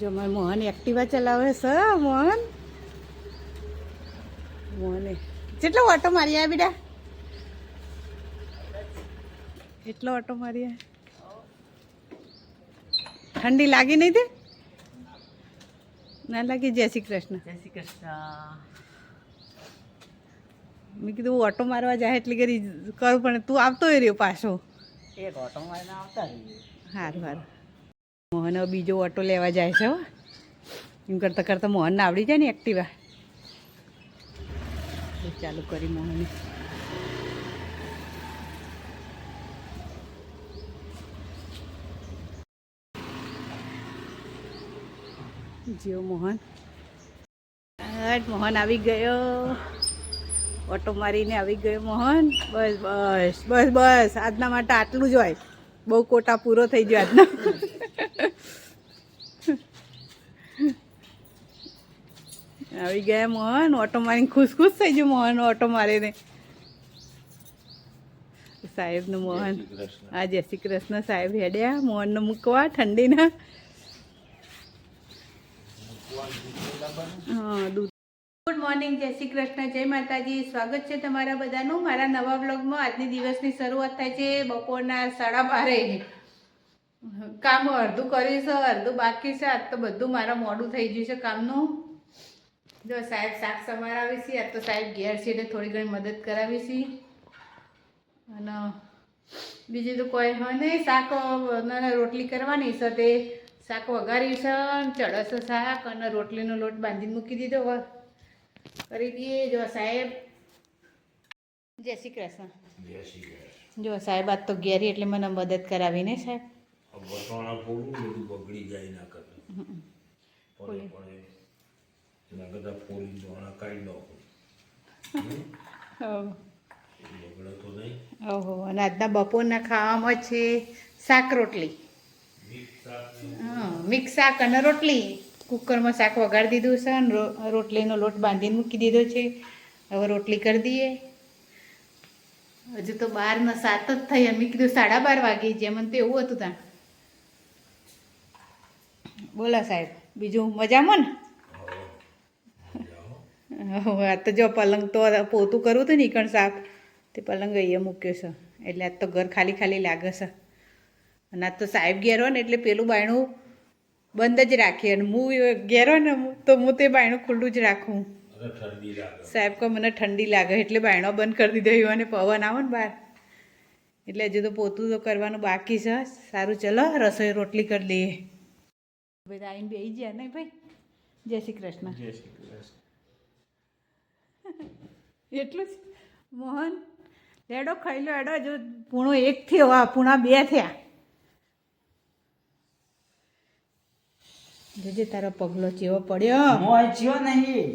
જો મારે મોહન એક્ટિવા ચલાવે છે મોહન. મોહને. જેટલો ઓટો મારી આવ્યા બેટા એટલો ઓટો મારી ઠંડી લાગી નહીં તે? ના લાગી. જય શ્રી કૃષ્ણ. જય શ્રી કૃષ્ણ. મેં કીધું ઓટો મારવા જાય એટલી કરી કરું પણ તું આવતો રહ્યો પાછો. એક ઓટો મારીને આવતા રહીએ. સારું સારું મોહન બીજો ઓટો લેવા જાય છે એમ કરતાં કરતાં મોહનને આવડી જાય ને એક્ટિવા ચાલુ કરી મોહને. જીઓ મોહન. મોહન આવી ગયો. ઓટો મારીને આવી ગયો મોહન. બસ બસ બસ બસ. આજના માટે આટલું જ હોય. બહુ કોટા પૂરો થઈ ગયો આજનો. આવી ગયા મોહન ઓટો મારીને ખુશ ખુશ થઈ ગયું મોહન ઓટો મારીને. સાહેબનું મોહન. આ જય શ્રી કૃષ્ણ સાહેબ હેડ્યા. મોહનને મૂકવા ઠંડીના. હા દૂધ. ગુડ મોર્નિંગ જય શ્રી કૃષ્ણ જય માતાજી. સ્વાગત છે તમારા બધાનું. મારા નવા બ્લોગમાં આજની દિવસની શરૂઆત થાય છે બપોરના સાડા બારે. કામ અડધું કર્યું છે અડધું બાકી છે. આજ તો બધું મારા મોડું થઈ ગયું છે કામનું. જો સાહેબ શાક સમારાવી છીએ આજ તો સાહેબ ઘેર છે એટલે થોડી ઘણી મદદ કરાવી છીએ અને બીજું તો કોઈ હોય નહીં શાક રોટલી કરવાની છે તે. શાક વઘાર્યું છે ચડસ શાક અને રોટલીનો લોટ બાંધીને મૂકી દીધો કરી દઈએ. જો સાહેબ. જય શ્રી કૃષ્ણ. જો સાહેબ આજ તો ઘેરી એટલે મને મદદ કરાવીને સાહેબ. વટવાણા ફોડું બધું બગડી જાય ના કરે એના કરતાં ફોડી દોણા કાઢી નાખો. ઓહ. બગડે નહીં. ઓહો અને આજના બપોરના ખાવામાં છે શાક રોટલી. મિક્સ શાક મિક્સ શાક અને રોટલી. કુકરમાં શાક વગાડી દીધું છે અને રોટલીનો લોટ બાંધીને મૂકી દીધો છે. હવે રોટલી કરી દઈએ. હજુ તો બારના સાત જ થઈ અમે કીધું સાડા બાર વાગે. જે મને તો એવું હતું ત્યાં. બોલો સાહેબ બીજું મજામાં ને? હવે આ તો જો પલંગ તો પોતું કરવું હતું ને ઈકણ સાફ તે પલંગ અહીંયા મૂક્યો છે. એટલે આજ તો ઘર ખાલી ખાલી લાગે છે. અને આજ તો સાહેબ ઘેર હોય ને એટલે પેલું બાયણું બંધ જ રાખીએ અને હું ઘેર હોય ને તો હું તે બાયણું ખુલ્લું જ રાખું. સાહેબ કહો મને ઠંડી લાગે એટલે બાયણો બંધ કરી દીધો અને પવન આવે ને બહાર. એટલે હજુ તો પોતું તો કરવાનું બાકી છે. સારું ચલો રસોઈ રોટલી કરી લઈએ. બધા આવીને બે ગયા નહીં ભાઈ? જય શ્રી કૃષ્ણ. જય શ્રી કૃષ્ણ. એટલું જ. મોહન લેડો ખાઈ લો એડો જો પૂણો એક થયો આ પૂણા બે થયા. જોજે તારો પગલો ચેવો પડ્યો. મોય જ્યો નહીં.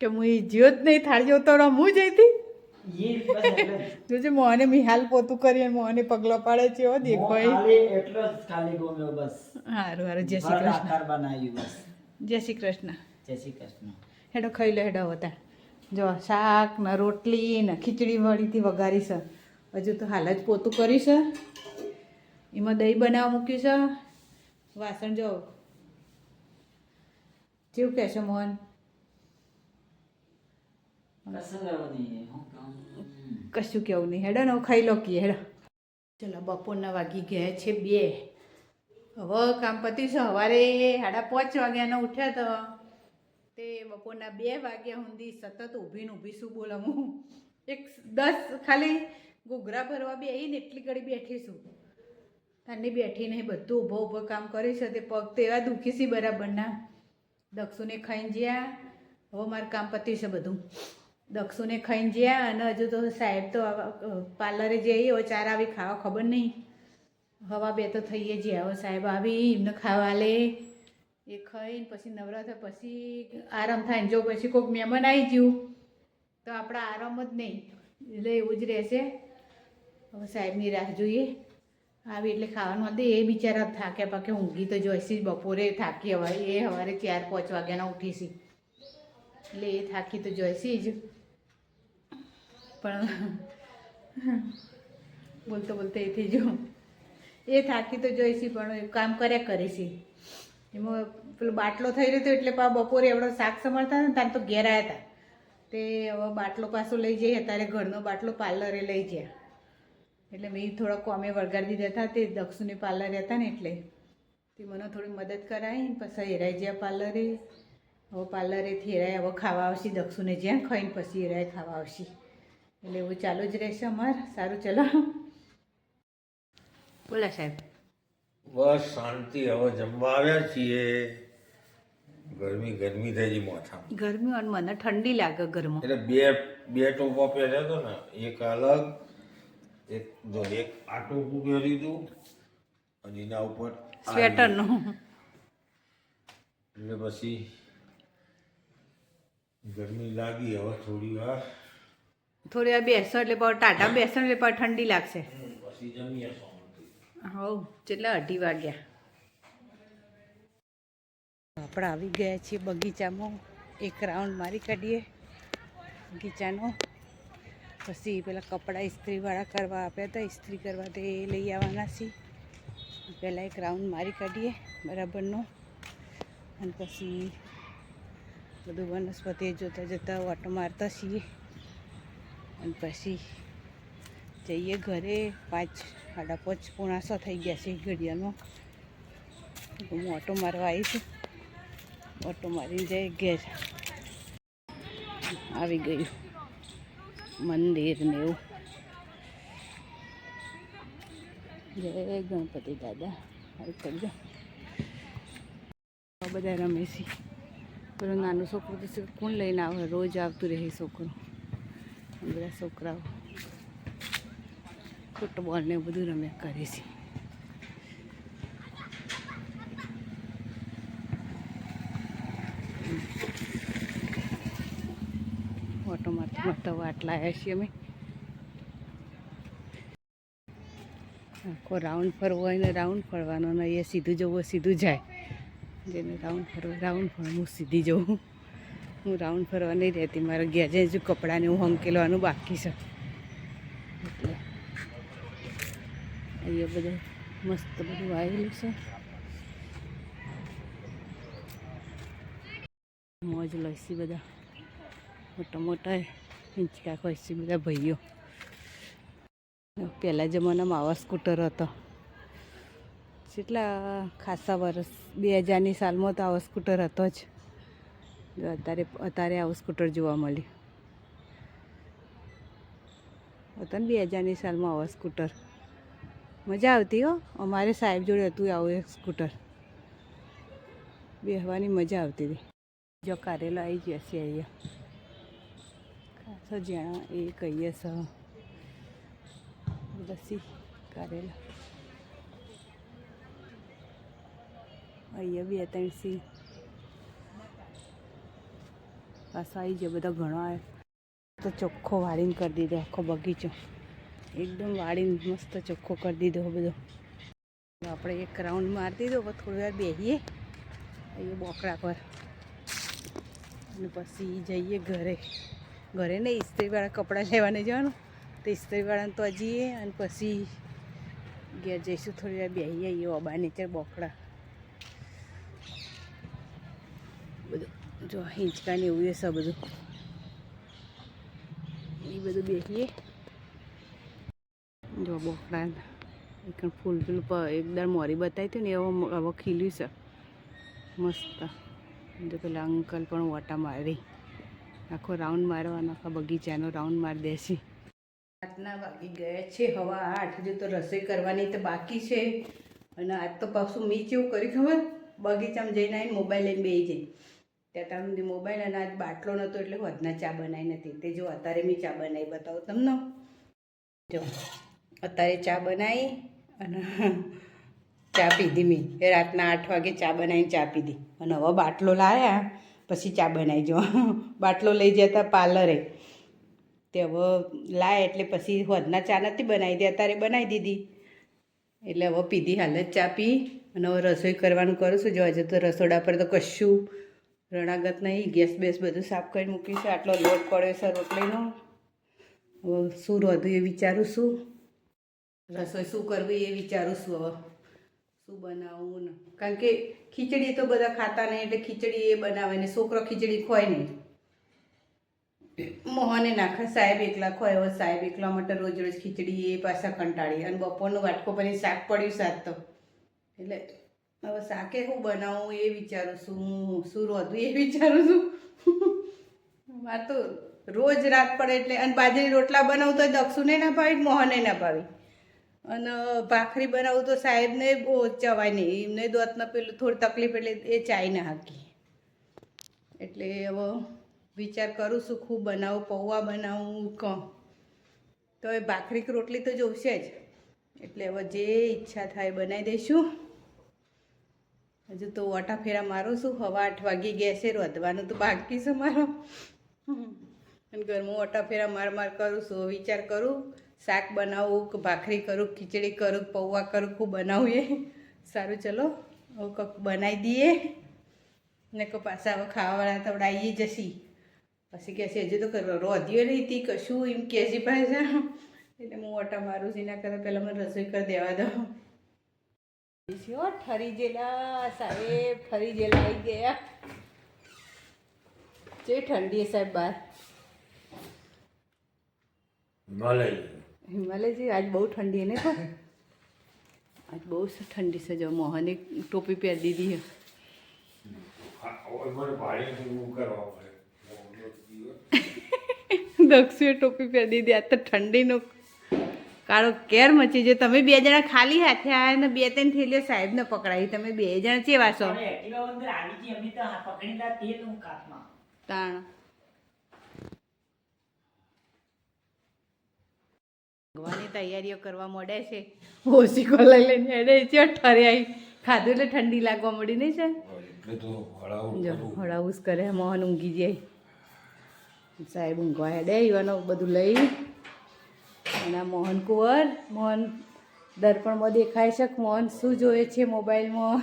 કે હું એ જ્યો જ નહીં થાળી જોતો રહો હું જઈતી જોજે મોહને મિહાલ પોતું કરી મોહને પગલો પાડે છે એવો દેખાય. એટલો જ ખાલી ગોમ્યો બસ. હારું હારું જય શ્રી કૃષ્ણ. બનાવ્યું બસ. જય શ્રી કૃષ્ણ. જય શ્રી કૃષ્ણ. હેડો ખાઈ લો હેડો હતા જો શાક ને રોટલી ને ખીચડી વળીથી વઘારી છે. હજુ તો હાલ જ પોતું કર્યું છે. એમાં દહીં બનાવવા મૂક્યું છે. વાસણ જો. કેવું છે મોહન? કશું કેવું નહીં. હેડો ને ખાઈ લો કીએ હેડો. ચલો બપોરના વાગી ગયા છે બે. હવે કામ પતિ છે. સવારે સાડા પાંચ વાગ્યાનો ઉઠ્યા તો તે બપોરના બે વાગ્યા સુધી સતત ઊભીને ઊભી શું બોલા હું. એક દસ ખાલી ઘૂઘરા ભરવા બેહીને એટલી ઘડી બેઠી છું. બેઠીને બેઠી બધું ઊભો ઊભો કામ કરી છે તે પગ તો એવા દુખી છે બરાબરના. દક્ષુને ખાઈને જ્યાં, હવે મારું કામ પત્યું છે બધું. દક્ષુને ખાઈને જ્યાં અને હજુ તો સાહેબ તો પાર્લરે જઈએ હવે ચાર આવી ખાવા ખબર નહીં. હવા બે તો થઈએ જ્યાં હવે સાહેબ આવી, એમને ખાવા લે. એ ખાઈને પછી નવરાત્ર પછી આરામ થાય ને જો પછી કોઈક મહેમાન આવી ગયું, તો આપણા આરામ જ નહીં. એટલે એવું જ રહેશે. હવે સાહેબની રાહ જોઈએ. આવી એટલે ખાવાનું દે એ બિચારા થાક્યા પાકે ઊંઘી તો જોઈશી બપોરે થાકી હવે એ સવારે ચાર પાંચ વાગ્યાના ઉઠીશી એટલે એ થાકી તો જોઈશી જ. પણ બોલતો બોલતો એ થઈ જો એ થાકી તો જોઈશી, પણ કામ કર્યા કરે છે. એમાં પેલો બાટલો થઈ રહ્યો હતો એટલે પા બપોરે એવડો શાક સમારતા ને ત્યાં તો ઘેરા હતા તે. હવે બાટલો પાછો લઈ જઈએ ત્યારે ઘરનો બાટલો પાર્લરે લઈ ગયા. એટલે મેં થોડા કોમે વળગાડી દીધા હતા, તે દક્ષુની પાર્લરે હતા ને એટલે. તે મને થોડી મદદ કરાવી પછી હેરાઈ ગયા પાર્લરે. હવે પાર્લરેથી હેરાય હવે ખાવા આવશે દક્ષુને જ્યાં ખાઈને પછી હેરાય ખાવા આવશે. એટલે એવું ચાલુ જ રહેશે અમારે. સારું, ચલો. બોલા સાહેબ. બસ શાંતિ હવે જમવા આવ્યા છીએ. ગરમી ગરમી થઈ ગઈ મોથામાં ગરમી અને મને ઠંડી લાગે ઘરમાં. એટલે બે બે ટોપા પહેર્યા હતો ને એક અલગ એક જો એક આ ટોપું પહેર્યું હતું અને એના ઉપર સ્વેટરનું એટલે પછી ગરમી લાગી હવે થોડી વાર. થોડી વાર બેસો એટલે ટાટા બેસો એટલે ઠંડી લાગશે. પછી જમીએ હવ, કેટલા અઢી વાગ્યા? આપણે આવી ગયા છીએ બગીચામાં. એક રાઉન્ડ મારી કાઢીએ બગીચાનો. પછી પેલા કપડાં ઇસ્ત્રીવાળા કરવા આપ્યા હતા. ઇસ્ત્રી કરવા તે લઈ આવવાના છીએ. પહેલાં એક રાઉન્ડ મારી કાઢીએ બરાબરનો. અને પછી બધું વનસ્પતિ જોતાં જોતાં ઓટો મારતા છીએ. અને પછી જઈએ ઘરે. પાંચ, સાડા પાંચ પોણા છ થઈ ગયા છે ઘડિયાળમાં હું ઓટો મારવા આવી છું. ઓટો મારીને જઈ ઘેર આવી ગયું. મંદિર ને એવું. જય ગણપતિ દાદા. હાલ કરજો. બધા રમે છે. પેલો નાનો છોકરું તો કોણ લઈને આવે? રોજ આવતું રહે છોકરું. બધા છોકરાઓ. ફૂટબોલ ને બધું રમ્યા કરીએ છીએ ઓટો મારતા મારતા વાટ લાવ્યા છીએ અમે. આખો રાઉન્ડ ફરવો હોય ને રાઉન્ડ ફરવાનો ને એ સીધું જવું સીધું જાય. જેને રાઉન્ડ ફરવો રાઉન્ડ ફરવું હું સીધી જવું હું રાઉન્ડ ફરવા નહીં રહેતી, મારા ગેજે હજુ કપડાને હું હંકેલવાનું બાકી છે એટલે અહીંયા બધું મસ્ત બધું આવેલું છે. મોજ લઈશી બધા. મોટા મોટા હિંચકા ખોઈશી બધા ભાઈઓ. પહેલાં જમાનામાં આવા સ્કૂટર હતો. કેટલા ખાસા વર્ષ, બે હજારની સાલમાં તો આવો સ્કૂટર હતો જ. જો અત્યારે અત્યારે આવું સ્કૂટર જોવા મળ્યું. હતા ને બે હજારની સાલમાં આવા સ્કૂટર. મજા આવતી હો. અમારે સાહેબ જોડે હતું આવું એક સ્કૂટર. બેસવાની મજા આવતી હતી. જો કારેલો આવી જશે અહીંયા. ખાસો જ્યાં એ કહીએ સ. લસી કારેલા. અહીંયા બે, ત્રણ સી પાછો આવી ગયો, બધા ઘણો આવ્યો તો ચોખ્ખો વાળીને કરી દીધો, આખો બગીચો. એકદમ વાળીને મસ્ત ચોખ્ખો કરી દીધો બધો. આપણે એક રાઉન્ડ મારી દીધો પછી થોડી વાર બેસીએ અહીંયા બોકડા પર. અને પછી જઈએ ઘરે. ઘરે ને ઇસ્ત્રીવાળા કપડાં લેવાને જવાનું. તો ઇસ્ત્રીવાળાને તો જઈએ અને પછી ઘેર જઈશું, થોડી વાર બેસીએ એ ઓબા નીચે બોકડા. બધું જો હિંચકાને એવું એ છે બધું. એ બધું બેસીએ જો બોકડા એક ફૂલ પેલું એકદમ મોરી બતાવી હતી ને, એવો હવે ખીલ્યું છે. મસ્ત. જો પેલા અંકલ પણ વોટા મારી. આખો રાઉન્ડ મારવાનો, આખા બગીચાનો રાઉન્ડ મારી દેશી. આજના વાગી ગયા છે, હવા આઠ, હજુ તો રસોઈ કરવાની તો બાકી છે. અને આજ તો પાછું મેં કેવું કર્યું ખબર? બગીચામાં જઈને આવીને મોબાઈલ લઈને બેસી જઈ. ત્યાં સુધી મોબાઈલ અને આજ બાટલો નહોતો એટલે વધના ચા બનાવી નથી. તે જો, અત્યારે મેં ચા બનાવી, બતાવું તમને. જો. અત્યારે ચા બનાવી અને ચા પીધી મેં. એ રાતના આઠ વાગે ચા બનાવીને ચા પીધી. અને હવે બાટલો લાવ્યા, પછી ચા બનાવી જો. બાટલો લઈ જતા પાર્લરે. તે હવે લાય એટલે પછી વધના ચા નથી બનાવી દે, અત્યારે બનાવી દીધી. એટલે હવે પીધી હાલ જ ચા પી અને હવે રસોઈ કરવાનું કરું છું. જો આજે તો રસોડા પર તો કશું રણાગત નહીં. ગેસ બેસ બધું સાફ કરી મૂક્યું છે આટલો લોટ પડ્યો છે રોટલીનો. હવે શું રોધું એ વિચારું છું. રસોઈ શું કરવી એ વિચારું છું હવે. શું બનાવવું ને? કારણ કે ખીચડી તો બધા ખાતા નહીં એટલે ખીચડી એ બનાવે ને છોકરો ખીચડી ખોય નહીં. મોહને નાખે, સાહેબ એકલા ખોય, હવે સાહેબ એકલા માટે રોજ રોજ ખીચડી એ પાછા કંટાળી અને બપોરનું વાટકો પછી શાક પડ્યું શાક તો. એટલે હવે શાકે હું બનાવું એ વિચારું છું શું રોધું એ વિચારું છું. મારે તો રોજ રાત પડે એટલે, અને બાજરી રોટલા બનાવું તો દક્ષુને ના ભાવી મોહને ના ભાવી? અને ભાખરી બનાવું તો સાહેબને બહુ ચવાય નહીં. એમને દોતને પેલું થોડી તકલીફ એટલે એ ચાય ના એટલે હવે વિચાર કરું છું ખૂબ બનાવું, પૌવા બનાવું ક તો એ ભાખરી કે રોટલી તો જોશે જ. એટલે હવે જે ઈચ્છા થાય બનાવી દઈશું. હજુ તો ઓટા મારું છું. હવા આઠ વાગે ગેસે રોધવાનું તો બાકી છે મારો. અને ઘરમાં ઓટા ફેરા માર માર કરું છું. વિચાર કરું. શાક બનાવું કે ભાખરી કરું, ખીચડી કરું, પૌવા કરું ખૂબ બનાવું એ સારું, ચલો. હવે કંઈક બનાવી દઈએ. ને કે પાછા હવે ખાવાવાળા આવી જશી. પછી કહે છે, હજુ તો રોધ્યો નહીં તી, કશું એમ કહે છે પાછા. એટલે હું ઓટા મારું છું, એના કરતાં પહેલાં મને રસોઈ કરી દેવા દો. હો, ઠરી જેલા, સાહેબ, ઠરી જેલા આવી ગયા. જે ઠંડી સાહેબ બહાર. મળે હિમાલયજી આજ બહુ ઠંડી ને પણ આજ બહુ ઠંડી છે જો મોહને ટોપી પહેરી દીધી દક્ષુએ ટોપી પહેરી દીધી આ તો ઠંડીનો કાળો કેર મચી જો તમે બે જણા ખાલી હાથે આવ્યા ને બે ત્રણ થેલીઓ સાહેબને પકડાવી. તમે બે જણા ચેવા છો? અરે એક્ટિવા અંદર આવી ગઈ અમે તો હા પકડીલા તેલ હું કાચમાં તાણ ભગવાનની તૈયારીઓ કરવા મળે છે. ઓછી કોલા લઈને એને છે ઠર્યા ખાધું એટલે ઠંડી લાગવા મળી નહીં છે જો હળાવું કરે મોહન ઊંઘી જાય. સાહેબ ઊંઘવા હેડે ઈવાનો બધું લઈ. અને મોહન કુંવર મોહન દર્પણમાં દેખાય છે મોહન શું જોવે છે મોબાઈલમાં?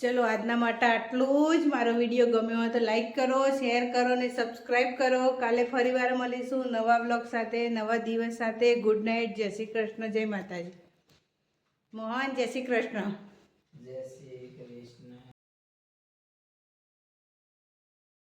ચલો, આજના માટે આટલું જ. મારો વીડિયો ગમ્યો હોય તો લાઈક કરો શેર કરો અને સબસ્ક્રાઈબ કરો. કાલે ફરીવાર મળીશું નવા બ્લોગ સાથે, નવા દિવસ સાથે. ગુડ નાઇટ જય શ્રી કૃષ્ણ. જય માતાજી. મોહન, જય શ્રી કૃષ્ણ. જય શ્રી